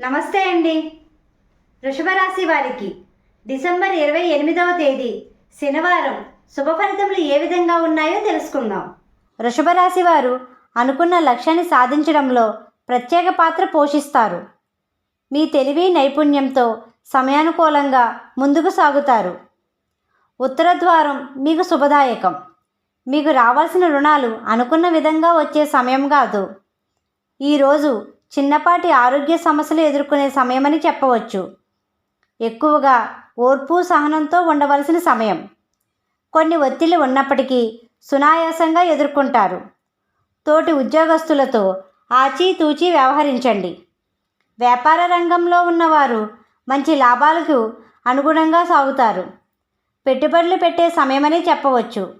నమస్తే అండి. వృషభరాశి వారికి డిసెంబర్ ఇరవై ఎనిమిదవ తేదీ శనివారం శుభ ఫలితములు ఏ విధంగా ఉన్నాయో తెలుసుకుందాం. వృషభరాశి వారు అనుకున్న లక్ష్యాన్ని సాధించడంలో ప్రత్యేక పాత్ర పోషిస్తారు. మీ తెలివి నైపుణ్యంతో సమయానుకూలంగా ముందుకు సాగుతారు. ఉత్తర ద్వారం మీకు శుభదాయకం. మీకు రావాల్సిన రుణాలు అనుకున్న విధంగా వచ్చే సమయం కాదు. ఈరోజు చిన్నపాటి ఆరోగ్య సమస్యలు ఎదుర్కొనే సమయమని చెప్పవచ్చు. ఎక్కువగా ఓర్పు సహనంతో ఉండవలసిన సమయం. కొన్ని ఒత్తిళ్ళు ఉన్నప్పటికీ సునాయాసంగా ఎదుర్కొంటారు. తోటి ఉద్యోగస్తులతో ఆచితూచి వ్యవహరించండి. వ్యాపార రంగంలో ఉన్నవారు మంచి లాభాలకు అనుగుణంగా సాగుతారు. పెట్టుబడులు పెట్టే సమయమని చెప్పవచ్చు.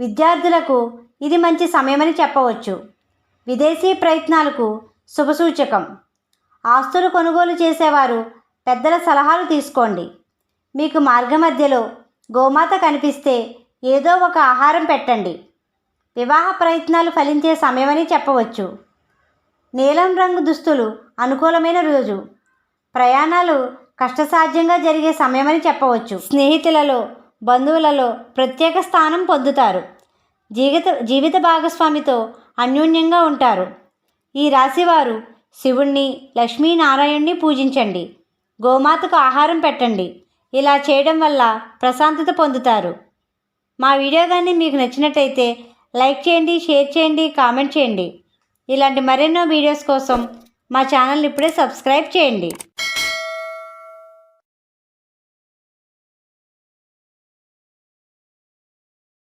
విద్యార్థులకు ఇది మంచి సమయమని చెప్పవచ్చు. విదేశీ ప్రయత్నాలకు శుభసూచకం. ఆస్తులు కొనుగోలు చేసేవారు పెద్దల సలహాలు తీసుకోండి. మీకు మార్గమధ్యలో గోమాత కనిపిస్తే ఏదో ఒక ఆహారం పెట్టండి. వివాహ ప్రయత్నాలు ఫలించే సమయమని చెప్పవచ్చు. నీలం రంగు దుస్తులు అనుకూలమైన రోజు. ప్రయాణాలు కష్టసాధ్యంగా జరిగే సమయమని చెప్పవచ్చు. స్నేహితులలో బంధువులలో ప్రత్యేక స్థానం పొందుతారు. జీవిత జీవిత భాగస్వామితో అన్యోన్యంగా ఉంటారు. ఈ రాశివారు శివుణ్ణి లక్ష్మీనారాయణ్ణి పూజించండి. గోమాతకు ఆహారం పెట్టండి. ఇలా చేయడం వల్ల ప్రశాంతత పొందుతారు. మా వీడియో కానీ మీకు నచ్చినట్టయితే లైక్ చేయండి షేర్ చేయండి కామెంట్ చేయండి. ఇలాంటి మరెన్నో వీడియోస్ కోసం మా ఛానల్ని ఇప్పుడే సబ్స్క్రైబ్ చేయండి.